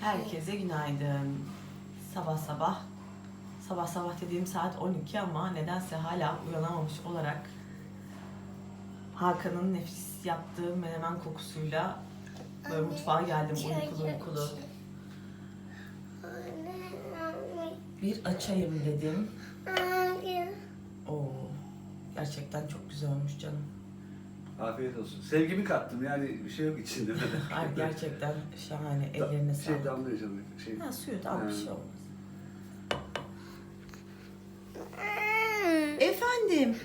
Herkese günaydın. Sabah sabah. Sabah sabah dediğim saat 12 ama nedense hala uyanamamış olarak Hakan'ın nefis yaptığı menemen kokusuyla böyle mutfağa geldim uykulu uykulu. Bir açayım dedim. Oo, gerçekten çok güzel olmuş canım. Afiyet olsun. Sevgimi kattım yani bir şey yok içinde. Ay gerçekten şahane. Ellerine Şey sağlık. damlıyor canım. Şey. Ha, suyu da al bir şey olmaz. Efendim.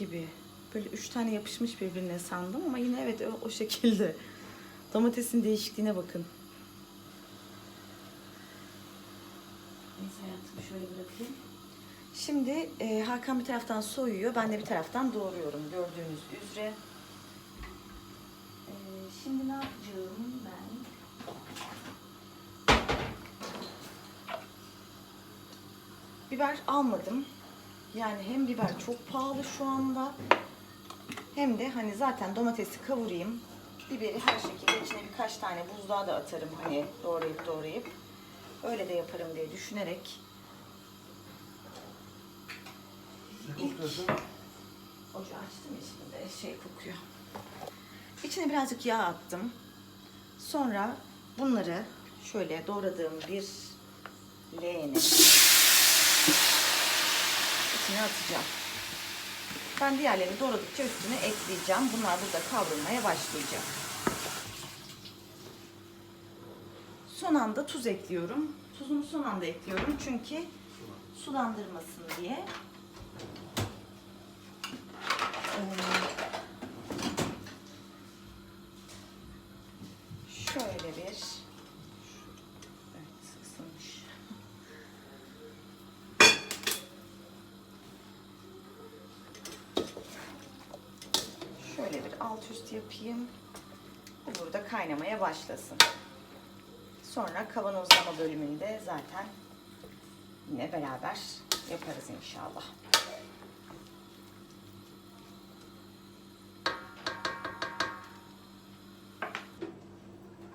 Gibi böyle üç tane yapışmış birbirine sandım ama yine evet o, o şekilde. Domatesin değişikliğine bakın. Neyse hayatım şöyle bırakayım. Şimdi e, Hakan bir taraftan soyuyor, ben de bir taraftan doğruyorum gördüğünüz üzere. E, şimdi ne yapacağım ben? Biber almadım. Yani hem biber çok pahalı şu anda hem de hani zaten domatesi kavurayım. Biberi her şekilde içine birkaç tane buzluğa da atarım hani doğrayıp doğrayıp. Öyle de yaparım diye düşünerek Ne kokuyorsun? ocağı açtım şimdi şey kokuyor. İçine birazcık yağ attım. Sonra bunları şöyle doğradığım bir leğene içine atacağım. Ben diğerlerini doğradıkça üstüne ekleyeceğim. Bunlar burada kavrulmaya başlayacak. Son anda tuz ekliyorum. Tuzunu son anda ekliyorum çünkü sulandırmasın diye. Ee, şöyle bir alt üst yapayım. Bu burada kaynamaya başlasın. Sonra kavanozlama bölümünde zaten yine beraber yaparız inşallah.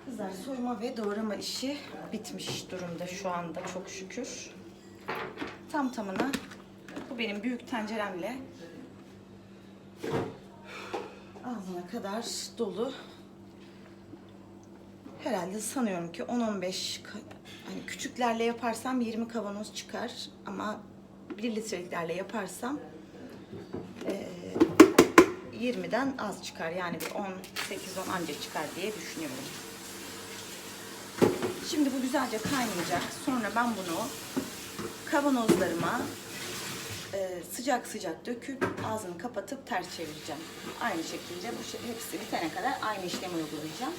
Kızlar soyma ve doğrama işi bitmiş durumda şu anda çok şükür. Tam tamına bu benim büyük tenceremle ağzına kadar dolu. Herhalde sanıyorum ki 10-15 ka- hani küçüklerle yaparsam 20 kavanoz çıkar ama 1 litreliklerle yaparsam eee 20'den az çıkar. Yani bir 10, 8-10 anca çıkar diye düşünüyorum. Şimdi bu güzelce kaynayacak. Sonra ben bunu kavanozlarıma e, sıcak sıcak döküp ağzını kapatıp ters çevireceğim. Aynı şekilde bu şey, hepsi bitene kadar aynı işlemi uygulayacağım.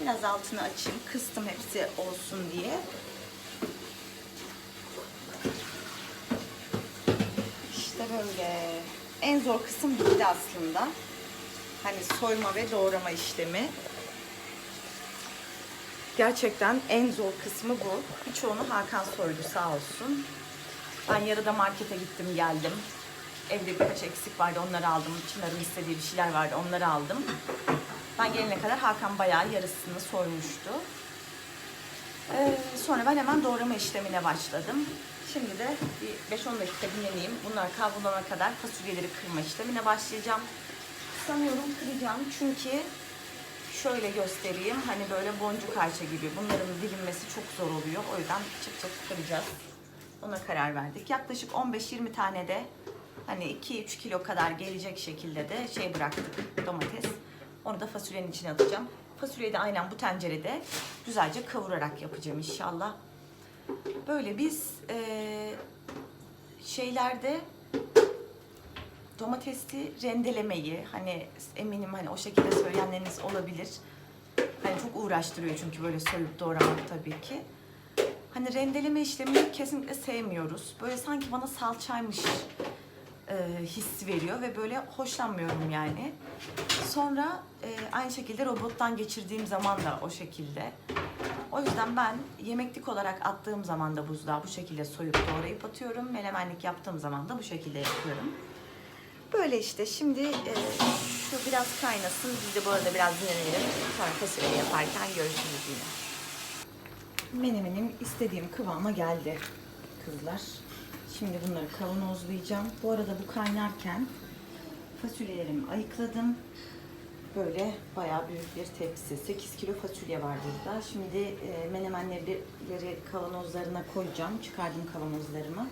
Biraz altını açayım. Kıstım hepsi olsun diye. İşte böyle. En zor kısım bitti aslında. Hani soyma ve doğrama işlemi. Gerçekten en zor kısmı bu. Birçoğunu Hakan soydu sağ olsun. Ben yarıda markete gittim geldim. Evde birkaç eksik vardı onları aldım. Çınar'ın istediği bir şeyler vardı onları aldım. Ben gelene kadar Hakan bayağı yarısını soymuştu. Ee, sonra ben hemen doğrama işlemine başladım. Şimdi de bir 5-10 dakika dinleneyim. Bunlar kavrulana kadar fasulyeleri kırma işlemine başlayacağım. Sanıyorum kıracağım çünkü şöyle göstereyim. Hani böyle boncuk harça gibi. Bunların dilimmesi çok zor oluyor. O yüzden çıt çıt kıracağız. Ona karar verdik. Yaklaşık 15-20 tane de hani 2-3 kilo kadar gelecek şekilde de şey bıraktık domates. Onu da fasulyenin içine atacağım. Fasulyeyi de aynen bu tencerede güzelce kavurarak yapacağım inşallah. Böyle biz eee, şeylerde domatesli rendelemeyi hani eminim hani o şekilde söyleyenleriniz olabilir. Hani çok uğraştırıyor çünkü böyle soyup doğramak tabii ki. Hani rendeleme işlemini kesinlikle sevmiyoruz. Böyle sanki bana salçaymış e, hissi veriyor ve böyle hoşlanmıyorum yani. Sonra e, aynı şekilde robottan geçirdiğim zaman da o şekilde. O yüzden ben yemeklik olarak attığım zaman da buzluğa bu şekilde soyup doğrayıp atıyorum. Melemenlik yaptığım zaman da bu şekilde yapıyorum. Böyle işte şimdi e, şu biraz kaynasın. Biz de bu arada biraz dinlenelim. Sonra fasulye yaparken görüşürüz yine. Menemenim istediğim kıvama geldi kızlar. Şimdi bunları kavanozlayacağım. Bu arada bu kaynarken fasulyelerimi ayıkladım. Böyle bayağı büyük bir tepsi. 8 kilo fasulye var burada. Şimdi e, menemenleri kavanozlarına koyacağım. Çıkardım kavanozlarımı.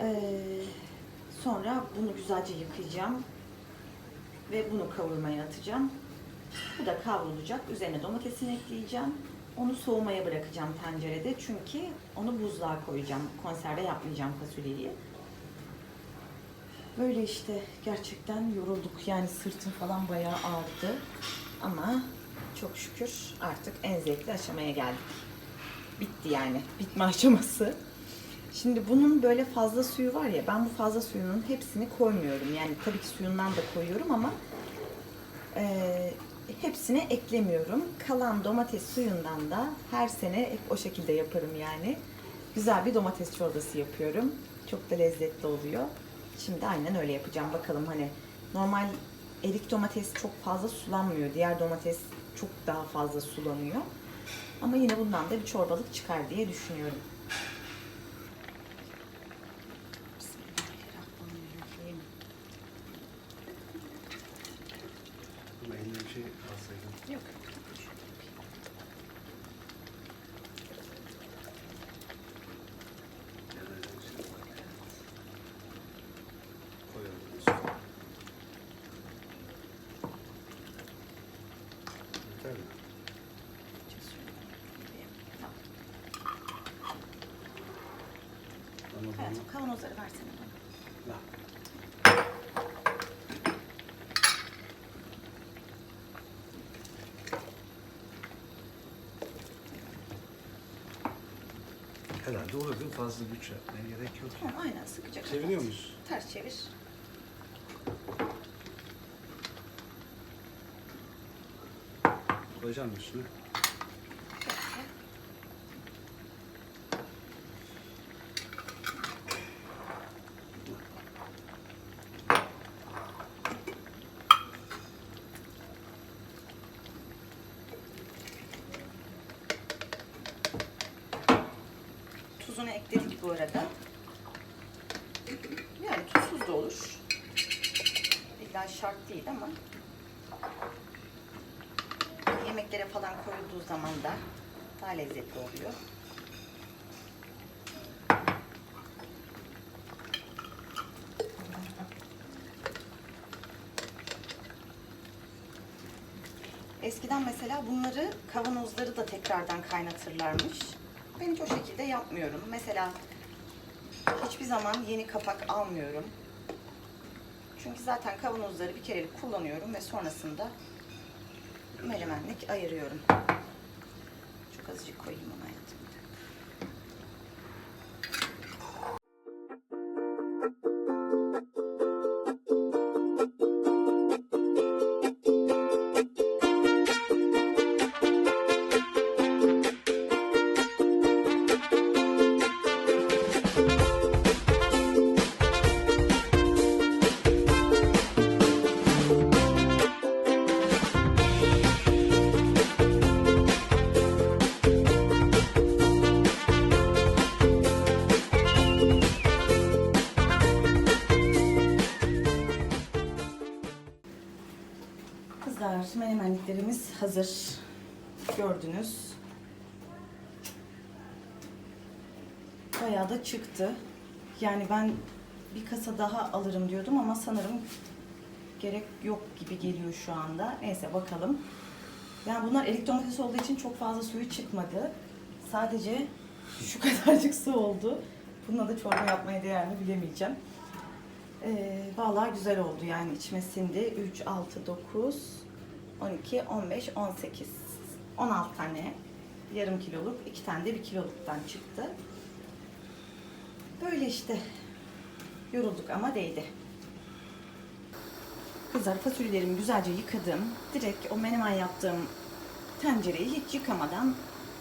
Ee, sonra bunu güzelce yıkayacağım. Ve bunu kavurmaya atacağım. Bu da kavrulacak. Üzerine domatesini ekleyeceğim. Onu soğumaya bırakacağım tencerede. Çünkü onu buzluğa koyacağım. Konserve yapmayacağım fasulyeyi. Böyle işte gerçekten yorulduk. Yani sırtım falan bayağı ağrıdı. Ama çok şükür artık en zevkli aşamaya geldik. Bitti yani. Bitme aşaması. Şimdi bunun böyle fazla suyu var ya ben bu fazla suyunun hepsini koymuyorum. Yani tabii ki suyundan da koyuyorum ama e, hepsine eklemiyorum. Kalan domates suyundan da her sene hep o şekilde yaparım yani. Güzel bir domates çorbası yapıyorum. Çok da lezzetli oluyor. Şimdi aynen öyle yapacağım. Bakalım hani normal erik domates çok fazla sulanmıyor. Diğer domates çok daha fazla sulanıyor. Ama yine bundan da bir çorbalık çıkar diye düşünüyorum. Bismillahirrahmanirrahim. Ama eline bir şey alsaydın. Yok. Ya da öyle bir şey var. Koyalım üstüne. Yeter mi? Tamam. Ama bunu... Hayatım kavanozları versene bana. Bak. Herhalde değil mi? Fazla güç yapmaya gerek yok. Tamam aynen sıkıca kapat. Çeviriyor muyuz? Ters çevir. Koyacağım üstüne. Ekledik bu arada. Yani tuzsuz da olur. İlla şart değil ama yemeklere falan koyulduğu zaman da daha lezzetli oluyor. Eskiden mesela bunları kavanozları da tekrardan kaynatırlarmış. Ben hiç o şekilde yapmıyorum. Mesela hiçbir zaman yeni kapak almıyorum. Çünkü zaten kavanozları bir kerelik kullanıyorum ve sonrasında melemenlik ayırıyorum. Çok azıcık koyayım ona hayatım. Hazır. Gördünüz. Bayağı da çıktı. Yani ben bir kasa daha alırım diyordum ama sanırım gerek yok gibi geliyor şu anda. Neyse bakalım. Yani bunlar erik domates olduğu için çok fazla suyu çıkmadı. Sadece şu kadarcık su oldu. Bununla da çorba yapmaya değer mi bilemeyeceğim. Ee, vallahi güzel oldu yani içime sindi. 3, 6, 9, 12, 15, 18. 16 tane yarım kiloluk, 2 tane de 1 kiloluktan çıktı. Böyle işte. Yorulduk ama değdi. Kızlar fasulyelerimi güzelce yıkadım. Direkt o menemen yaptığım tencereyi hiç yıkamadan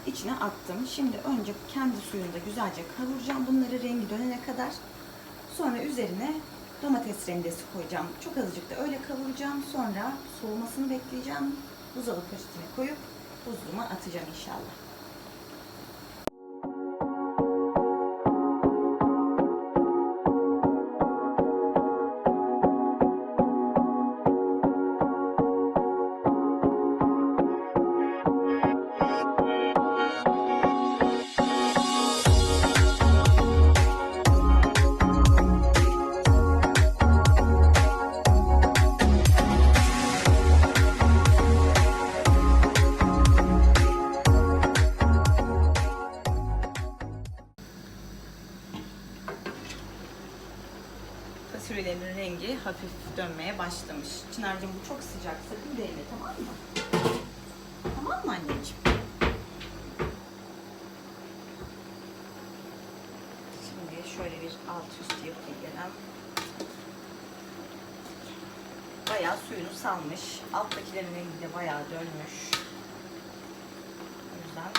içine attım. Şimdi önce kendi suyunda güzelce kavuracağım bunları rengi dönene kadar. Sonra üzerine domates rendesi koyacağım. Çok azıcık da öyle kavuracağım. Sonra soğumasını bekleyeceğim. Buzdolabı poşetine koyup buzluğuma atacağım inşallah. Hafif dönmeye başlamış. Çınar'cığım bu çok sıcak. Sakın değme tamam mı? Tamam mı anneciğim? Şimdi şöyle bir alt üst yapayım. Bayağı suyunu salmış. Alttakilerin rengi de bayağı dönmüş. O yüzden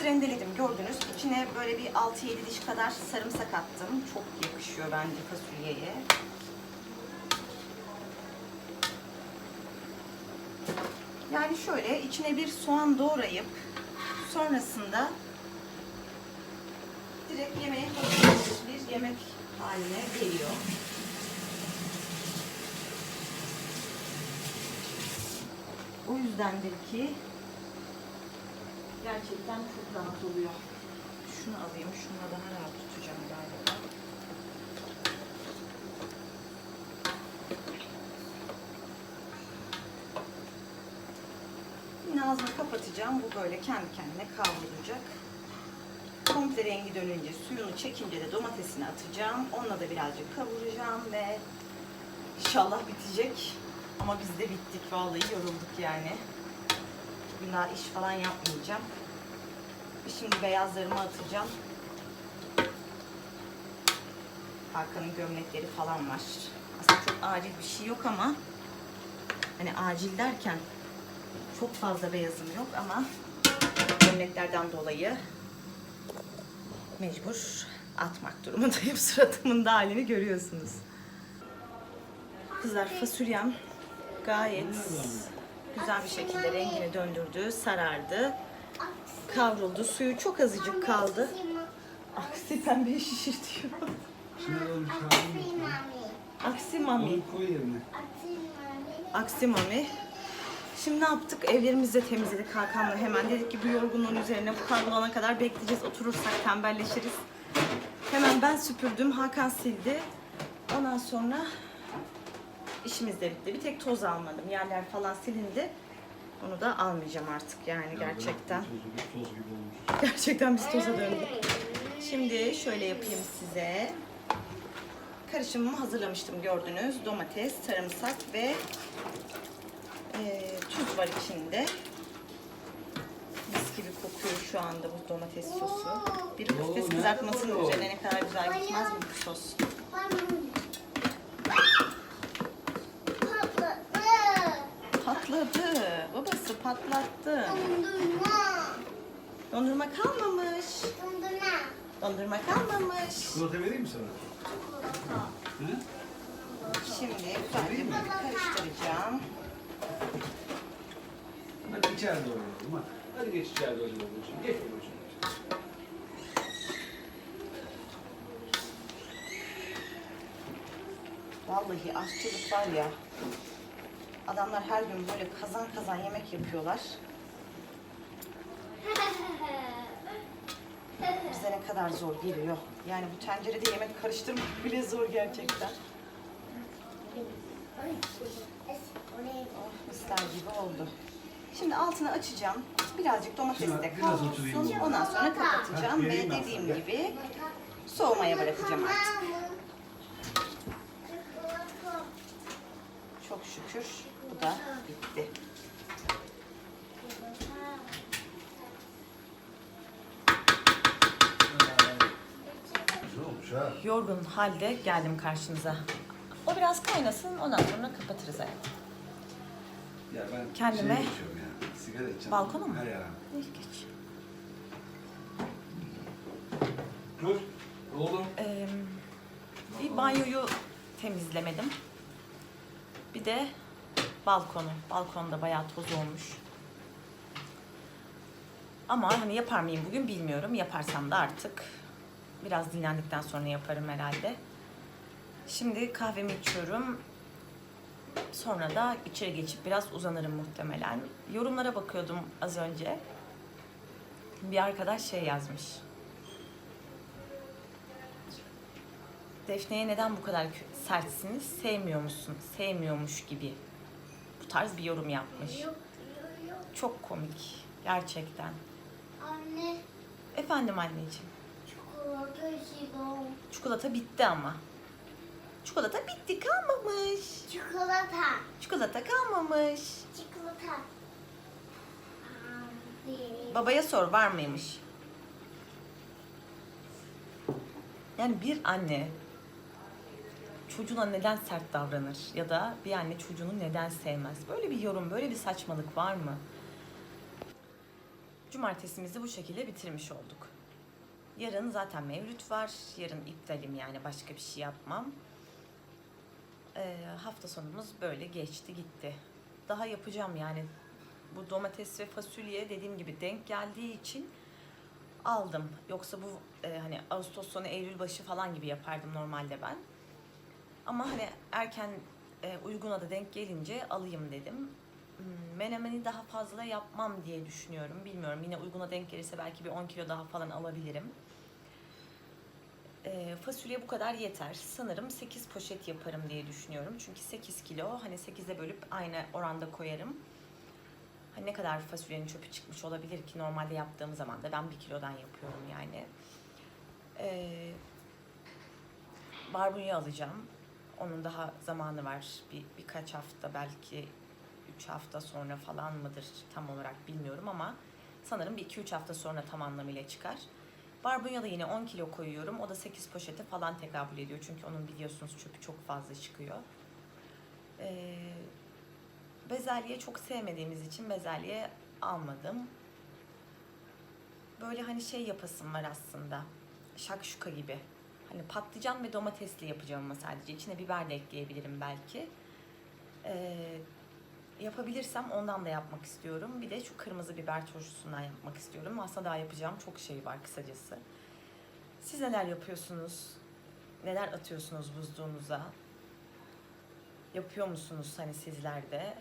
Domatesi rendeledim gördünüz. İçine böyle bir 6-7 diş kadar sarımsak attım. Çok yakışıyor bence fasulyeye. Yani şöyle içine bir soğan doğrayıp sonrasında direkt yemeğe hazır bir yemek haline geliyor. O yüzdendir ki gerçekten çok rahat oluyor. Şunu alayım, şununla daha rahat tutacağım galiba. Yine ağzını kapatacağım. Bu böyle kendi kendine kavrulacak. Komple rengi dönünce, suyunu çekince de domatesini atacağım. Onunla da birazcık kavuracağım ve inşallah bitecek. Ama biz de bittik. Vallahi yorulduk yani. Bugün daha iş falan yapmayacağım. Şimdi beyazlarımı atacağım. Hakan'ın gömlekleri falan var. Aslında çok acil bir şey yok ama hani acil derken çok fazla beyazım yok ama gömleklerden dolayı mecbur atmak durumundayım. Suratımın da halini görüyorsunuz. Kızlar fasulyem gayet güzel bir şekilde rengini döndürdü, sarardı, kavruldu. Suyu çok azıcık kaldı. Aksi pembeyi şişirtiyor. Şimdi öyle bir şey. Aksi mami. Onu koy yerine. Aksi mami. Şimdi ne yaptık? Evlerimizi de temizledik Hakan'la hemen. Dedik ki bu yorgunluğun üzerine bu kar bulana kadar bekleyeceğiz. Oturursak tembelleşiriz. Hemen ben süpürdüm. Hakan sildi. Ondan sonra işimiz de bitti. Bir tek toz almadım. Yerler falan silindi. Onu da almayacağım artık yani gerçekten. Toz gibi olmuş. Gerçekten biz toza döndük. Şimdi şöyle yapayım size. Karışımımı hazırlamıştım gördünüz. Domates, sarımsak ve e, tuz var içinde. Mis gibi kokuyor şu anda bu domates sosu. Bir patates kızartmasının üzerine ne kadar güzel gitmez mi bu sos? Patladı. Babası patlattı. Dondurma kalmamış. Dondurma kalmamış. Çikolata vereyim mi sana? Hı? Şimdi güzelce böyle karıştıracağım. Hadi içeride oynayalım. Hadi. Hadi geç içeride oynayalım. babacığım. Geç babacığım. Vallahi aşçılık var ya Adamlar her gün böyle kazan kazan yemek yapıyorlar. Bize ne kadar zor geliyor. Yani bu tencerede yemek karıştırmak bile zor gerçekten. Oh, misler gibi oldu. Şimdi altını açacağım. Birazcık domates de kavrulsun. Ondan sonra kapatacağım ve dediğim gibi soğumaya bırakacağım artık. Çok şükür bu da bitti. Yorgun halde geldim karşınıza. O biraz kaynasın ondan sonra kapatırız hayatım. Ya ben Kendime- şeye geçiyorum ya. Sigara içeceğim. Balkona mı? Her yer. Geç. Dur. Oğlum. Ee, bir banyoyu temizlemedim. Bir de balkonu. Balkonda bayağı toz olmuş. Ama hani yapar mıyım bugün bilmiyorum. Yaparsam da artık biraz dinlendikten sonra yaparım herhalde. Şimdi kahvemi içiyorum. Sonra da içeri geçip biraz uzanırım muhtemelen. Yorumlara bakıyordum az önce. Bir arkadaş şey yazmış. Defne'ye neden bu kadar sertsiniz? Sevmiyor musun? Sevmiyormuş gibi. Tarz bir yorum yapmış. Çok komik. Gerçekten. Anne, Efendim anneciğim. çikolata istiyorum. Çikolata bitti ama. Çikolata bitti kalmamış. Çikolata. Çikolata kalmamış. Çikolata. Babaya sor var mıymış? Yani bir anne çocuğuna neden sert davranır ya da bir anne çocuğunu neden sevmez? Böyle bir yorum, böyle bir saçmalık var mı? Cumartesimizi bu şekilde bitirmiş olduk. Yarın zaten mevlüt var. Yarın iptalim yani başka bir şey yapmam. Ee, hafta sonumuz böyle geçti gitti. Daha yapacağım yani bu domates ve fasulye dediğim gibi denk geldiği için aldım. Yoksa bu e, hani Ağustos sonu Eylül başı falan gibi yapardım normalde ben. Ama hani erken e, uyguna da denk gelince alayım dedim. Hmm, Menemeni daha fazla yapmam diye düşünüyorum. Bilmiyorum yine uyguna denk gelirse belki bir 10 kilo daha falan alabilirim. E, fasulye bu kadar yeter. Sanırım 8 poşet yaparım diye düşünüyorum. Çünkü 8 kilo hani 8'e bölüp aynı oranda koyarım. Hani ne kadar fasulyenin çöpü çıkmış olabilir ki normalde yaptığım zaman da ben bir kilodan yapıyorum yani. Ee, barbunya alacağım. Onun daha zamanı var. Bir, birkaç hafta belki 3 hafta sonra falan mıdır tam olarak bilmiyorum ama sanırım bir 2-3 hafta sonra tam anlamıyla çıkar. Barbunya da yine 10 kilo koyuyorum. O da 8 poşete falan tekabül ediyor. Çünkü onun biliyorsunuz çöpü çok fazla çıkıyor. Ee, bezelye çok sevmediğimiz için bezelye almadım. Böyle hani şey yapasım var aslında. Şakşuka gibi. Hani patlıcan ve domatesli yapacağım ama sadece. İçine biber de ekleyebilirim belki. Ee, yapabilirsem ondan da yapmak istiyorum. Bir de şu kırmızı biber turşusundan yapmak istiyorum. Aslında daha yapacağım çok şey var kısacası. Siz neler yapıyorsunuz? Neler atıyorsunuz buzluğunuza? Yapıyor musunuz hani sizler de?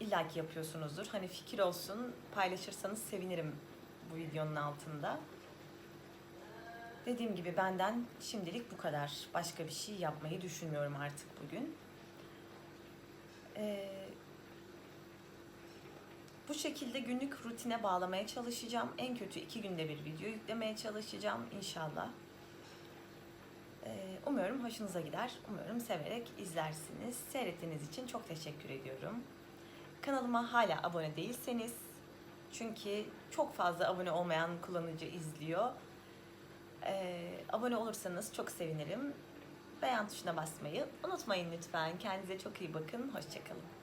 İlla ki yapıyorsunuzdur. Hani fikir olsun paylaşırsanız sevinirim bu videonun altında. Dediğim gibi benden şimdilik bu kadar. Başka bir şey yapmayı düşünmüyorum artık bugün. Ee, bu şekilde günlük rutine bağlamaya çalışacağım. En kötü iki günde bir video yüklemeye çalışacağım inşallah. Ee, umuyorum hoşunuza gider. Umuyorum severek izlersiniz. Seyrettiğiniz için çok teşekkür ediyorum. Kanalıma hala abone değilseniz çünkü çok fazla abone olmayan kullanıcı izliyor. Ee, abone olursanız çok sevinirim. Beğen tuşuna basmayı unutmayın lütfen. Kendinize çok iyi bakın. Hoşçakalın.